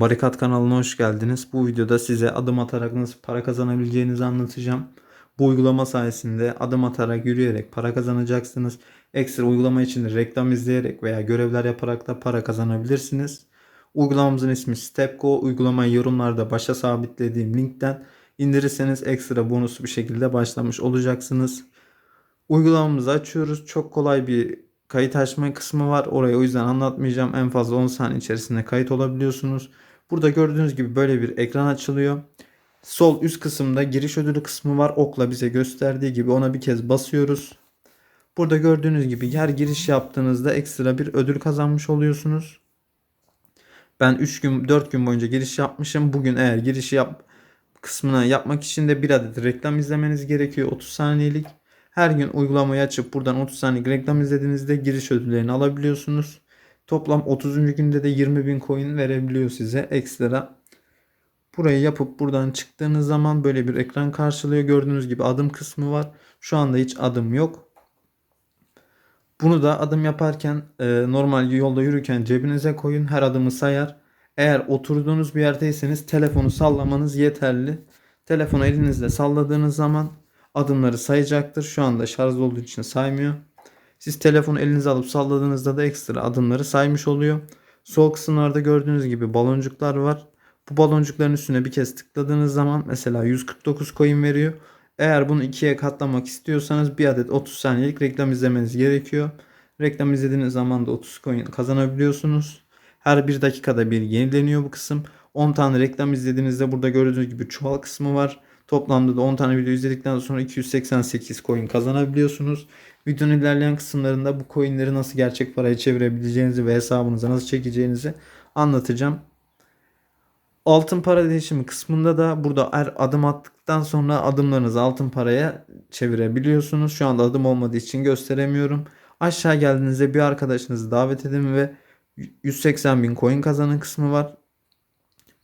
Barikat kanalına hoş geldiniz. Bu videoda size adım atarak nasıl para kazanabileceğinizi anlatacağım. Bu uygulama sayesinde adım atarak yürüyerek para kazanacaksınız. Ekstra uygulama için reklam izleyerek veya görevler yaparak da para kazanabilirsiniz. Uygulamamızın ismi Stepgo. Uygulamayı yorumlarda başa sabitlediğim linkten indirirseniz ekstra bonuslu bir şekilde başlamış olacaksınız. Uygulamamızı açıyoruz. Çok kolay bir kayıt açma kısmı var. Orayı o yüzden anlatmayacağım. En fazla 10 saniye içerisinde kayıt olabiliyorsunuz. Burada gördüğünüz gibi böyle bir ekran açılıyor. Sol üst kısımda giriş ödülü kısmı var. Okla bize gösterdiği gibi ona bir kez basıyoruz. Burada gördüğünüz gibi her giriş yaptığınızda ekstra bir ödül kazanmış oluyorsunuz. Ben 3 gün 4 gün boyunca giriş yapmışım. Bugün eğer girişi yap kısmına yapmak için de bir adet reklam izlemeniz gerekiyor 30 saniyelik. Her gün uygulamayı açıp buradan 30 saniyelik reklam izlediğinizde giriş ödüllerini alabiliyorsunuz. Toplam 30. günde de 20.000 coin verebiliyor size ekstra. Burayı yapıp buradan çıktığınız zaman böyle bir ekran karşılıyor. Gördüğünüz gibi adım kısmı var. Şu anda hiç adım yok. Bunu da adım yaparken e, normal yolda yürürken cebinize koyun. Her adımı sayar. Eğer oturduğunuz bir yerdeyseniz telefonu sallamanız yeterli. Telefonu elinizle salladığınız zaman adımları sayacaktır. Şu anda şarj olduğu için saymıyor. Siz telefonu elinize alıp salladığınızda da ekstra adımları saymış oluyor. Sol kısımlarda gördüğünüz gibi baloncuklar var. Bu baloncukların üstüne bir kez tıkladığınız zaman mesela 149 coin veriyor. Eğer bunu ikiye katlamak istiyorsanız bir adet 30 saniyelik reklam izlemeniz gerekiyor. Reklam izlediğiniz zaman da 30 coin kazanabiliyorsunuz. Her bir dakikada bir yenileniyor bu kısım. 10 tane reklam izlediğinizde burada gördüğünüz gibi çuval kısmı var. Toplamda da 10 tane video izledikten sonra 288 coin kazanabiliyorsunuz. Videonun ilerleyen kısımlarında bu coinleri nasıl gerçek paraya çevirebileceğinizi ve hesabınıza nasıl çekeceğinizi anlatacağım. Altın para değişimi kısmında da burada her adım attıktan sonra adımlarınızı altın paraya çevirebiliyorsunuz. Şu anda adım olmadığı için gösteremiyorum. Aşağı geldiğinizde bir arkadaşınızı davet edin ve 180 bin coin kazanın kısmı var.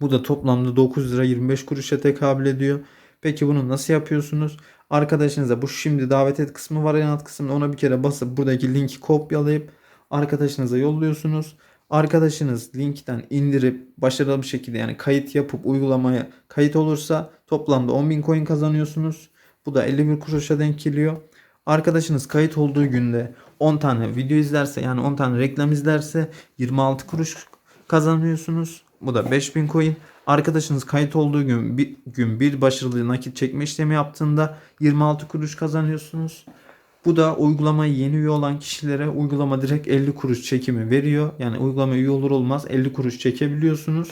Bu da toplamda 9 lira 25 kuruşa tekabül ediyor. Peki bunu nasıl yapıyorsunuz? Arkadaşınıza bu şimdi davet et kısmı var en alt kısmında ona bir kere basıp buradaki linki kopyalayıp arkadaşınıza yolluyorsunuz. Arkadaşınız linkten indirip başarılı bir şekilde yani kayıt yapıp uygulamaya kayıt olursa toplamda 10.000 coin kazanıyorsunuz. Bu da 51 kuruşa denk geliyor. Arkadaşınız kayıt olduğu günde 10 tane video izlerse yani 10 tane reklam izlerse 26 kuruş kazanıyorsunuz. Bu da 5000 coin. Arkadaşınız kayıt olduğu gün bir gün bir başarılı nakit çekme işlemi yaptığında 26 kuruş kazanıyorsunuz. Bu da uygulamayı yeni üye olan kişilere uygulama direkt 50 kuruş çekimi veriyor. Yani uygulama üye olur olmaz 50 kuruş çekebiliyorsunuz.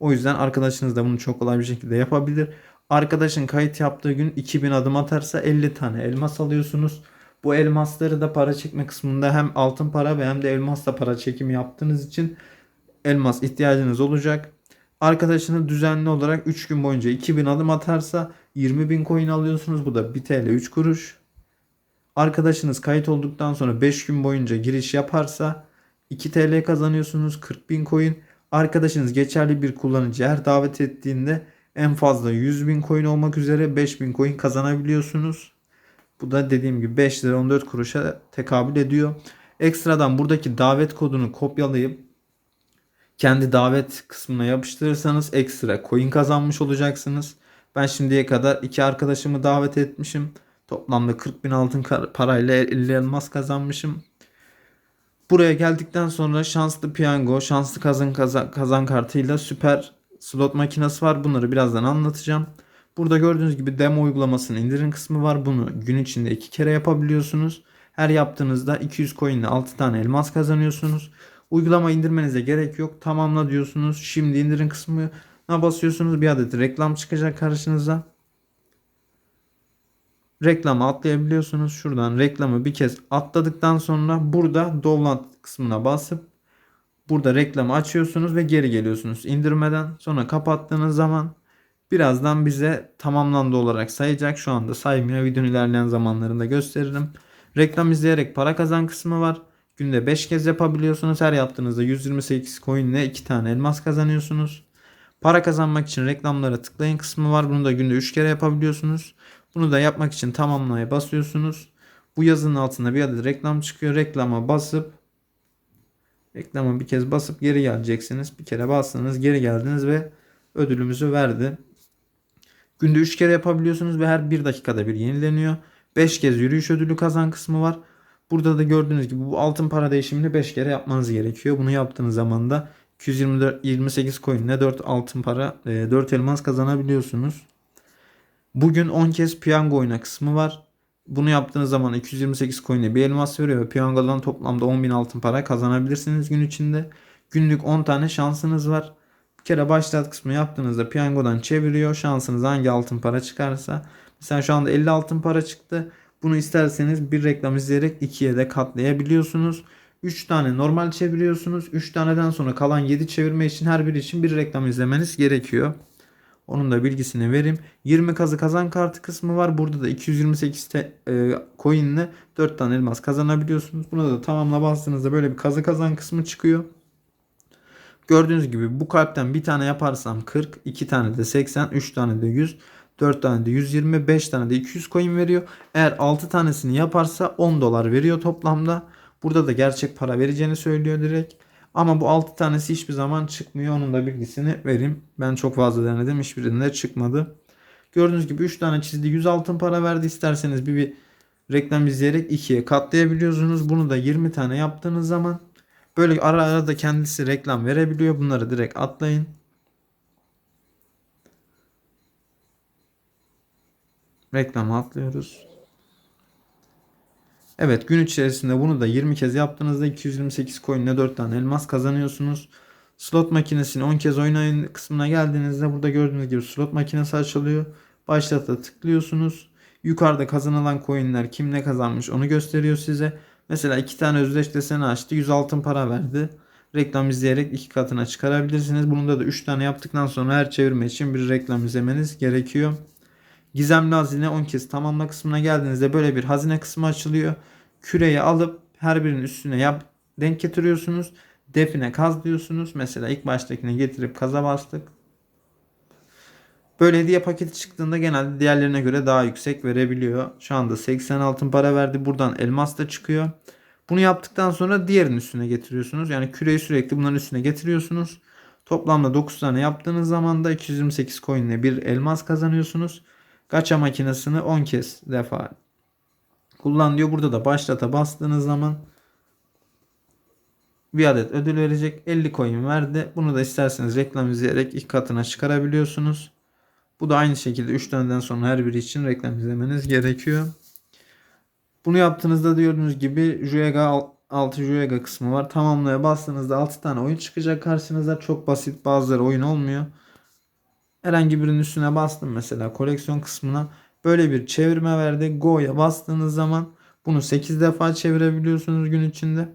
O yüzden arkadaşınız da bunu çok kolay bir şekilde yapabilir. Arkadaşın kayıt yaptığı gün 2000 adım atarsa 50 tane elmas alıyorsunuz. Bu elmasları da para çekme kısmında hem altın para ve hem de elmasla para çekimi yaptığınız için elmas ihtiyacınız olacak. Arkadaşınız düzenli olarak 3 gün boyunca 2000 adım atarsa 20.000 coin alıyorsunuz. Bu da 1 TL 3 kuruş. Arkadaşınız kayıt olduktan sonra 5 gün boyunca giriş yaparsa 2 TL kazanıyorsunuz 40.000 coin. Arkadaşınız geçerli bir kullanıcı her davet ettiğinde en fazla 100.000 coin olmak üzere 5.000 coin kazanabiliyorsunuz. Bu da dediğim gibi 5 lira 14 kuruşa tekabül ediyor. Ekstradan buradaki davet kodunu kopyalayıp kendi davet kısmına yapıştırırsanız ekstra coin kazanmış olacaksınız. Ben şimdiye kadar iki arkadaşımı davet etmişim. Toplamda 40 bin altın parayla 50 elmas kazanmışım. Buraya geldikten sonra şanslı piyango, şanslı kazan kazan, kazan kartıyla süper slot makinesi var. Bunları birazdan anlatacağım. Burada gördüğünüz gibi demo uygulamasının indirim kısmı var. Bunu gün içinde iki kere yapabiliyorsunuz. Her yaptığınızda 200 coin ile 6 tane elmas kazanıyorsunuz. Uygulama indirmenize gerek yok. Tamamla diyorsunuz. Şimdi indirim kısmına basıyorsunuz. Bir adet reklam çıkacak karşınıza. Reklamı atlayabiliyorsunuz. Şuradan reklamı bir kez atladıktan sonra burada download kısmına basıp burada reklamı açıyorsunuz ve geri geliyorsunuz indirmeden. Sonra kapattığınız zaman birazdan bize tamamlandı olarak sayacak. Şu anda saymıyor. Videonun ilerleyen zamanlarında gösteririm. Reklam izleyerek para kazan kısmı var. Günde 5 kez yapabiliyorsunuz. Her yaptığınızda 128 coin ile 2 tane elmas kazanıyorsunuz. Para kazanmak için reklamlara tıklayın kısmı var. Bunu da günde 3 kere yapabiliyorsunuz. Bunu da yapmak için tamamlaya basıyorsunuz. Bu yazının altında bir adet reklam çıkıyor. Reklama basıp Reklama bir kez basıp geri geleceksiniz. Bir kere bastınız geri geldiniz ve ödülümüzü verdi. Günde 3 kere yapabiliyorsunuz ve her 1 dakikada bir yenileniyor. 5 kez yürüyüş ödülü kazan kısmı var. Burada da gördüğünüz gibi bu altın para değişimini 5 kere yapmanız gerekiyor. Bunu yaptığınız zaman da 224 28 coin ile 4 altın para, e, 4 elmas kazanabiliyorsunuz. Bugün 10 kez piyango oyna kısmı var. Bunu yaptığınız zaman 228 coin ile bir elmas veriyor ve piyangodan toplamda 10.000 altın para kazanabilirsiniz gün içinde. Günlük 10 tane şansınız var. Bir kere başlat kısmı yaptığınızda piyangodan çeviriyor. Şansınız hangi altın para çıkarsa. Mesela şu anda 50 altın para çıktı. Bunu isterseniz bir reklam izleyerek ikiye de katlayabiliyorsunuz. 3 tane normal çeviriyorsunuz. 3 taneden sonra kalan 7 çevirme için her biri için bir reklam izlemeniz gerekiyor. Onun da bilgisini vereyim. 20 kazı kazan kartı kısmı var. Burada da 228 te, e, coin ile 4 tane elmas kazanabiliyorsunuz. Buna da tamamla bastığınızda böyle bir kazı kazan kısmı çıkıyor. Gördüğünüz gibi bu kalpten bir tane yaparsam 40, 2 tane de 80, 3 tane de 100, 4 tane de 120, 5 tane de 200 coin veriyor. Eğer 6 tanesini yaparsa 10 dolar veriyor toplamda. Burada da gerçek para vereceğini söylüyor direkt. Ama bu 6 tanesi hiçbir zaman çıkmıyor. Onun da bilgisini vereyim. Ben çok fazla denedim. Hiçbirinde çıkmadı. Gördüğünüz gibi 3 tane çizdi. 100 altın para verdi. İsterseniz bir, bir reklam izleyerek ikiye katlayabiliyorsunuz. Bunu da 20 tane yaptığınız zaman böyle ara ara da kendisi reklam verebiliyor. Bunları direkt atlayın. Reklamı atlıyoruz. Evet gün içerisinde bunu da 20 kez yaptığınızda 228 coin ile 4 tane elmas kazanıyorsunuz. Slot makinesini 10 kez oynayın kısmına geldiğinizde burada gördüğünüz gibi slot makinesi açılıyor. Başlata tıklıyorsunuz. Yukarıda kazanılan coinler kim ne kazanmış onu gösteriyor size. Mesela 2 tane özdeş deseni açtı 100 altın para verdi. Reklam izleyerek iki katına çıkarabilirsiniz. Bunun da 3 tane yaptıktan sonra her çevirme için bir reklam izlemeniz gerekiyor. Gizemli hazine 10 kez tamamla kısmına geldiğinizde böyle bir hazine kısmı açılıyor. Küreyi alıp her birinin üstüne yap denk getiriyorsunuz. Define kaz diyorsunuz. Mesela ilk baştakine getirip kaza bastık. Böyle hediye paketi çıktığında genelde diğerlerine göre daha yüksek verebiliyor. Şu anda 80 altın para verdi. Buradan elmas da çıkıyor. Bunu yaptıktan sonra diğerinin üstüne getiriyorsunuz. Yani küreyi sürekli bunların üstüne getiriyorsunuz. Toplamda 9 tane yaptığınız zaman da 228 coin ile bir elmas kazanıyorsunuz. Gacha makinesini 10 kez defa kullan diyor. Burada da başlata bastığınız zaman bir adet ödül verecek. 50 coin verdi. Bunu da isterseniz reklam izleyerek ilk katına çıkarabiliyorsunuz. Bu da aynı şekilde 3 taneden sonra her biri için reklam izlemeniz gerekiyor. Bunu yaptığınızda gördüğünüz gibi Juega 6 Juega kısmı var. Tamamlaya bastığınızda 6 tane oyun çıkacak karşınıza. Çok basit bazıları oyun olmuyor. Herhangi birinin üstüne bastım mesela koleksiyon kısmına. Böyle bir çevirme verdi. Go'ya bastığınız zaman bunu 8 defa çevirebiliyorsunuz gün içinde.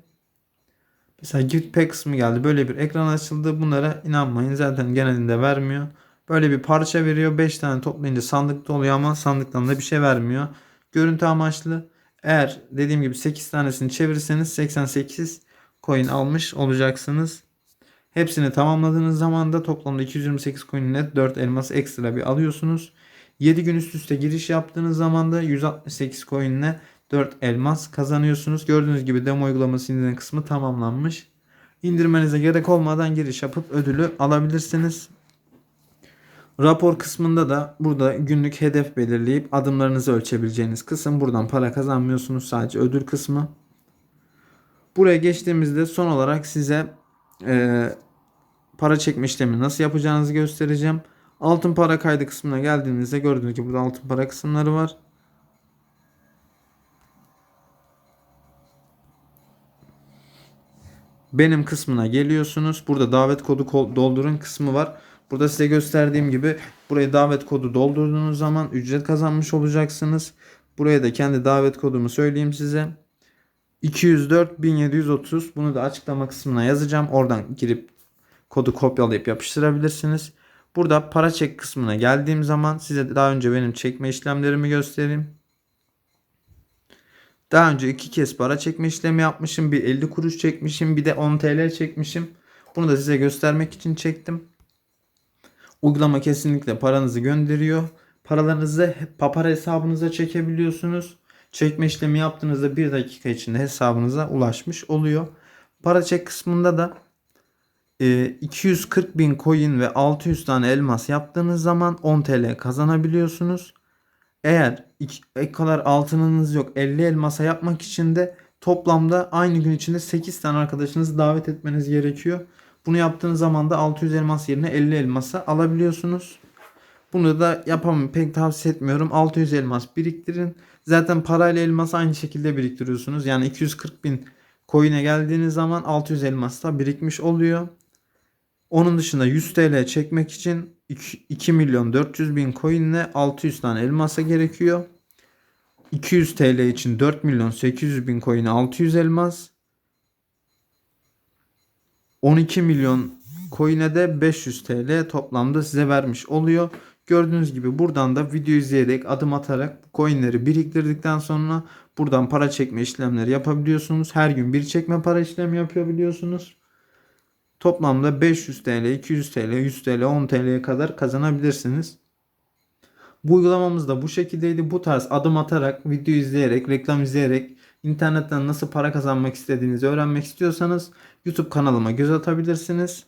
Mesela gift pack kısmı geldi. Böyle bir ekran açıldı. Bunlara inanmayın. Zaten genelinde vermiyor. Böyle bir parça veriyor. 5 tane toplayınca sandıkta oluyor ama sandıktan da bir şey vermiyor. Görüntü amaçlı. Eğer dediğim gibi 8 tanesini çevirirseniz 88 coin almış olacaksınız. Hepsini tamamladığınız zaman da toplamda 228 coin ile 4 elmas ekstra bir alıyorsunuz. 7 gün üst üste giriş yaptığınız zaman da 168 coin ile 4 elmas kazanıyorsunuz. Gördüğünüz gibi demo uygulaması indirim kısmı tamamlanmış. İndirmenize gerek olmadan giriş yapıp ödülü alabilirsiniz. Rapor kısmında da burada günlük hedef belirleyip adımlarınızı ölçebileceğiniz kısım. Buradan para kazanmıyorsunuz sadece ödül kısmı. Buraya geçtiğimizde son olarak size e, para çekme işlemi nasıl yapacağınızı göstereceğim. Altın para kaydı kısmına geldiğinizde gördüğünüz gibi burada altın para kısımları var. Benim kısmına geliyorsunuz. Burada davet kodu doldurun kısmı var. Burada size gösterdiğim gibi buraya davet kodu doldurduğunuz zaman ücret kazanmış olacaksınız. Buraya da kendi davet kodumu söyleyeyim size. 204 1730 bunu da açıklama kısmına yazacağım. Oradan girip kodu kopyalayıp yapıştırabilirsiniz. Burada para çek kısmına geldiğim zaman size daha önce benim çekme işlemlerimi göstereyim. Daha önce iki kez para çekme işlemi yapmışım. Bir 50 kuruş çekmişim. Bir de 10 TL çekmişim. Bunu da size göstermek için çektim. Uygulama kesinlikle paranızı gönderiyor. Paralarınızı papar hesabınıza çekebiliyorsunuz. Çekme işlemi yaptığınızda bir dakika içinde hesabınıza ulaşmış oluyor. Para çek kısmında da 240 bin coin ve 600 tane elmas yaptığınız zaman 10 TL kazanabiliyorsunuz. Eğer ek kadar altınınız yok 50 elmasa yapmak için de toplamda aynı gün içinde 8 tane arkadaşınızı davet etmeniz gerekiyor. Bunu yaptığınız zaman da 600 elmas yerine 50 elmasa alabiliyorsunuz. Bunu da yapamam pek tavsiye etmiyorum. 600 elmas biriktirin. Zaten parayla elmas aynı şekilde biriktiriyorsunuz. Yani 240 bin coin'e geldiğiniz zaman 600 elmas da birikmiş oluyor. Onun dışında 100 TL çekmek için 2 milyon 400 bin coin ile 600 tane elmasa gerekiyor. 200 TL için 4 milyon 800 bin coin 600 elmas. 12 milyon coin'e de 500 TL toplamda size vermiş oluyor. Gördüğünüz gibi buradan da video izleyerek adım atarak coinleri biriktirdikten sonra buradan para çekme işlemleri yapabiliyorsunuz. Her gün bir çekme para işlemi yapabiliyorsunuz. Toplamda 500 TL, 200 TL, 100 TL, 10 TL'ye kadar kazanabilirsiniz. Bu uygulamamız da bu şekildeydi. Bu tarz adım atarak, video izleyerek, reklam izleyerek internetten nasıl para kazanmak istediğinizi öğrenmek istiyorsanız YouTube kanalıma göz atabilirsiniz.